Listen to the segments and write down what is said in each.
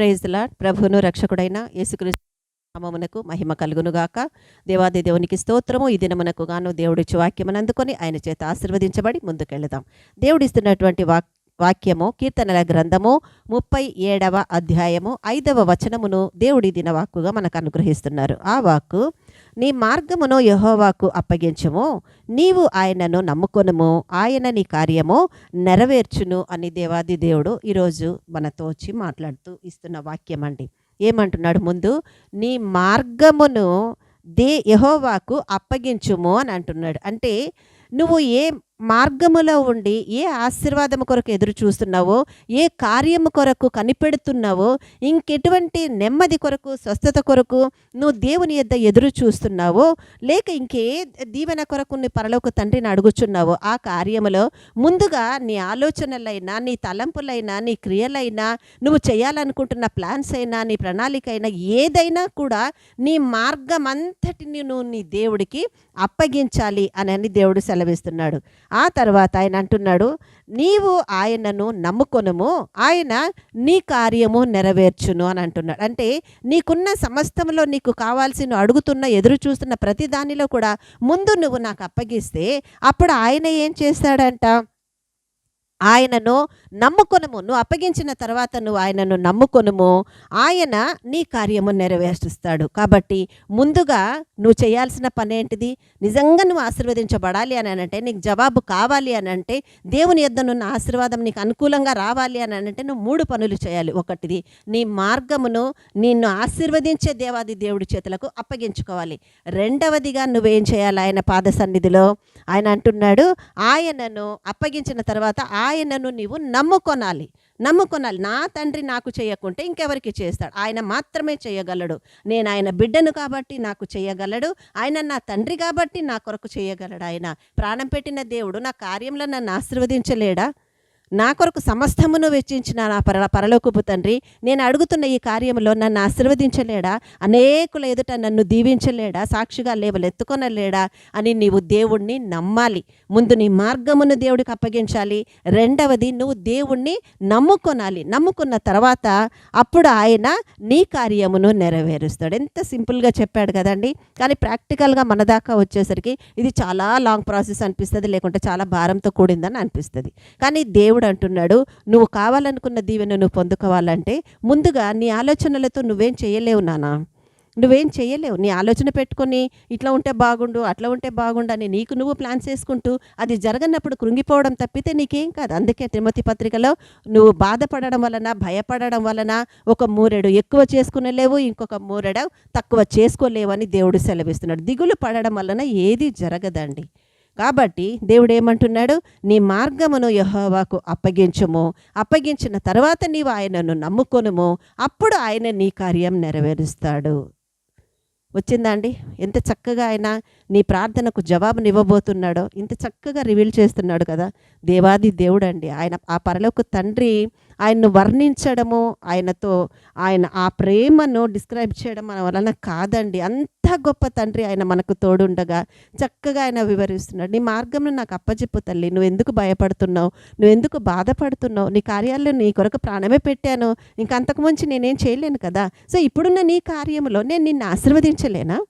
Praise lord ప్రభువును రక్షకుడైన యేసుక్రీస్తు నామమునకు మహిమ కలుగునుగాక. దేవాది దేవునికి స్తోత్రము. ఈ దినమునకు గాను దేవుడిచ్చి వాక్యమును అందుకొని ఆయన చేత ఆశీర్వదించబడి ముందుకెళ్దాం దేవుడిస్తున్నటువంటి వాక్ వాక్యము కీర్తనల గ్రంథము ముప్పై ఏడవ అధ్యాయము ఐదవ వచనమును దేవుడి దినవాక్కుగా మనకు అనుగ్రహిస్తున్నారు. ఆ వాక్కు నీ మార్గమును యహోవాకు అప్పగించము నీవు ఆయనను నమ్ముకొనుము ఆయన నీ కార్యము నెరవేర్చును అని దేవాది దేవుడు ఈరోజు మనతో వచ్చి మాట్లాడుతూ ఇస్తున్న వాక్యం అండి. ఏమంటున్నాడు ముందు నీ మార్గమును దే యహోవాకు అప్పగించుము అని అంటున్నాడు. అంటే నువ్వు ఏ మార్గములో ఉండి ఏ ఆశీర్వాదము కొరకు ఎదురు చూస్తున్నావో ఏ కార్యము కొరకు కనిపెడుతున్నావో ఇంకెటువంటి నెమ్మది కొరకు స్వస్థత కొరకు నువ్వు దేవుని యొద్ద ఎదురు చూస్తున్నావో లేక ఇంకే దీవెన కొరకు నీ పరలోక తండ్రిని అడుగుచున్నావో ఆ కార్యములో ముందుగా నీ ఆలోచనలైనా నీ తలంపులైనా నీ క్రియలైనా నువ్వు చేయాలనుకుంటున్న ప్లాన్స్ అయినా నీ ప్రణాళిక అయినా ఏదైనా కూడా నీ మార్గం అంతటిని నువ్వు నీ దేవుడికి అప్పగించాలి అని అని దేవుడు సెలవిస్తున్నాడు. ఆ తర్వాత ఆయన అంటున్నాడు నీవు ఆయనను నమ్ముకొనుము ఆయన నీ కార్యము నెరవేర్చును అని అంటున్నాడు. అంటే నీకున్న సమస్తంలో నీకు కావాల్సిన అడుగుతున్న ఎదురు చూస్తున్న ప్రతి దానిలో కూడా ముందు నువ్వు నాకు అప్పగిస్తే అప్పుడు ఆయన ఏం చేస్తాడంట? ఆయనను నమ్ముకొనుము. నువ్వు అప్పగించిన తర్వాత నువ్వు ఆయనను నమ్ముకొనుము. ఆయన నీ కార్యము నెరవేరుస్తాడు. కాబట్టి ముందుగా నువ్వు చేయాల్సిన పని ఏంటిది? నిజంగా నువ్వు ఆశీర్వదించబడాలి అని అంటే నీకు జవాబు కావాలి అని అంటే దేవుని యొద్ద నున్న ఆశీర్వాదం నీకు అనుకూలంగా రావాలి అని అంటే నువ్వు మూడు పనులు చేయాలి. ఒకటిది నీ మార్గమును నిన్ను ఆశీర్వదించే దేవాది దేవుడి చేతులకు అప్పగించుకోవాలి. రెండవదిగా నువ్వేం చేయాలి? ఆయన పాద సన్నిధిలో ఆయన అంటున్నాడు ఆయనను అప్పగించిన తర్వాత ఆయనను నీవు నమ్ముకొనాలి. నమ్ముకొనాలి. నా తండ్రి నాకు చేయకుంటే ఇంకెవరికి చేస్తాడు? ఆయన మాత్రమే చేయగలడు. నేను ఆయన బిడ్డను కాబట్టి నాకు చేయగలడు. ఆయన నా తండ్రి కాబట్టి నా కొరకు చేయగలడు ఆయన. ప్రాణం పెట్టిన దేవుడు నా కార్యంలో నన్ను ఆశీర్వదించలేడా? నా కొరకు సమస్తమును వెచ్చించిన నా పర పరలోకపు తండ్రి నేను అడుగుతున్న ఈ కార్యంలో నన్ను ఆశీర్వదించలేడా? అనేకుల ఎదుట నన్ను దీవించలేడా? సాక్షిగా లేవలెత్తుకొనలేడా అని నీవు దేవుణ్ణి నమ్మాలి. ముందు నీ మార్గమును దేవుడికి అప్పగించాలి. రెండవది నువ్వు దేవుణ్ణి నమ్ముకొనాలి. నమ్ముకున్న తర్వాత అప్పుడు ఆయన నీ కార్యమును నెరవేరుస్తాడు. ఎంత సింపుల్గా చెప్పాడు కదండి. కానీ ప్రాక్టికల్గా మన దాకా వచ్చేసరికి ఇది చాలా లాంగ్ ప్రాసెస్ అనిపిస్తుంది లేకుంటే చాలా భారంతో కూడిందని అనిపిస్తుంది. కానీ దేవుడు అంటున్నాడు నువ్వు కావాలనుకున్న దీవెన నువ్వు పొందుకోవాలంటే ముందుగా నీ ఆలోచనలతో నువ్వేం చేయలేవు నానా. నువ్వేం చేయలేవు. నీ ఆలోచన పెట్టుకొని ఇట్లా ఉంటే బాగుండు అట్లా ఉంటే బాగుండు అని నీకు నువ్వు ప్లాన్స్ చేసుకుంటూ అది జరగనప్పుడు కృంగిపోవడం తప్పితే నీకేం కాదు. అందుకే తిరుమతి పత్రికలో నువ్వు బాధపడడం వలన భయపడడం వలన ఒక మూరెడు ఎక్కువ చేసుకునలేవు ఇంకొక మూరెడు తక్కువ చేసుకోలేవు అని దేవుడు సెలవిస్తున్నాడు. దిగులు పడడం వలన ఏది జరగదండి. కాబట్టి దేవుడు ఏమంటున్నాడు నీ మార్గమును యహోవాకు అప్పగించుము. అప్పగించిన తర్వాత నీవు ఆయనను నమ్ముకొనుము. అప్పుడు ఆయన నీ కార్యం నెరవేరుస్తాడు. వచ్చిందా అండి? ఎంత చక్కగా ఆయన నీ ప్రార్థనకు జవాబునివ్వబోతున్నాడో ఇంత చక్కగా రివీల్ చేస్తున్నాడు కదా. దేవాది దేవుడు అండి ఆయన ఆ పరలోక తండ్రి ఆయన్ను వర్ణించడము ఆయనతో ఆయన ఆ ప్రేమను డిస్క్రైబ్ చేయడం మన వలన కాదండి. అంత గొప్ప తండ్రి ఆయన మనకు తోడుండగా చక్కగా ఆయన వివరిస్తున్నాడు. నీ మార్గంలో నాకు అప్పచెప్పు తల్లి. నువ్వు ఎందుకు భయపడుతున్నావు? నువ్వు ఎందుకు బాధపడుతున్నావు? నీ కార్యాల్లో నీ కొరకు ప్రాణమే పెట్టాను. ఇంకా అంతకుమించి నేనేం చేయలేను కదా. సో ఇప్పుడున్న నీ కార్యంలో నేను నిన్ను ఆశీర్వదించలేనా?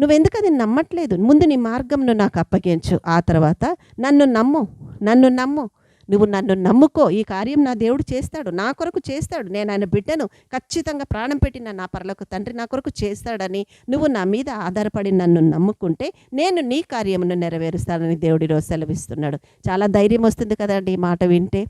నువ్వెందుకు అది నమ్మట్లేదు? ముందు నీ మార్గంను నాకు అప్పగించు. ఆ తర్వాత నన్ను నమ్ము. నన్ను నమ్ము. నువ్వు నన్ను నమ్ముకో. ఈ కార్యం నా దేవుడు చేస్తాడు. నా కొరకు చేస్తాడు. నేను ఆయన బిడ్డను ఖచ్చితంగా ప్రాణం పెట్టిన నా పరలోక తండ్రి నా కొరకు చేస్తాడని నువ్వు నా మీద ఆధారపడి నన్ను నమ్ముకుంటే నేను నీ కార్యమును నెరవేరుస్తానని దేవుడి రోజు సెలవిస్తున్నాడు. చాలా ధైర్యం వస్తుంది కదండి ఈ మాట వింటే.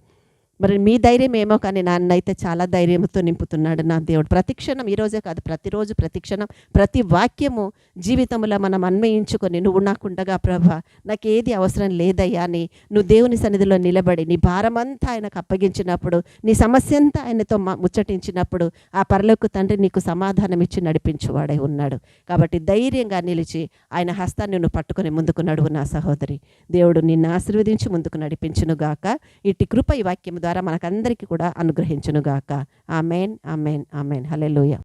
మరి మీ ధైర్యం ఏమో కానీ నాన్నైతే చాలా ధైర్యంతో నింపుతున్నాడు నా దేవుడు. ప్రతిక్షణం ఈరోజే కాదు ప్రతిరోజు ప్రతిక్షణం ప్రతి వాక్యము జీవితంలో మనం అన్వయించుకొని నువ్వు నాకుండగా ప్రభా నాకు ఏది అవసరం లేదయ్యా అని నువ్వు దేవుని సన్నిధిలో నిలబడి నీ భారమంతా ఆయనకు అప్పగించినప్పుడు నీ సమస్య అంతా ఆయనతో మ- ముచ్చటించినప్పుడు ఆ పరలోకి తండ్రి నీకు సమాధానం ఇచ్చి నడిపించువాడై ఉన్నాడు. కాబట్టి ధైర్యంగా నిలిచి ఆయన హస్తాన్ని నువ్వు పట్టుకొని ముందుకు నడువు నా సహోదరి. దేవుడు నిన్ను ఆశీర్వదించి ముందుకు నడిపించునుగాక ఇట్టి కృప ఈ వాక్యం ద్వారా మనకందరికీ కూడా అనుగ్రహించునుగాక. Amen amen amen. హల్లెలూయా.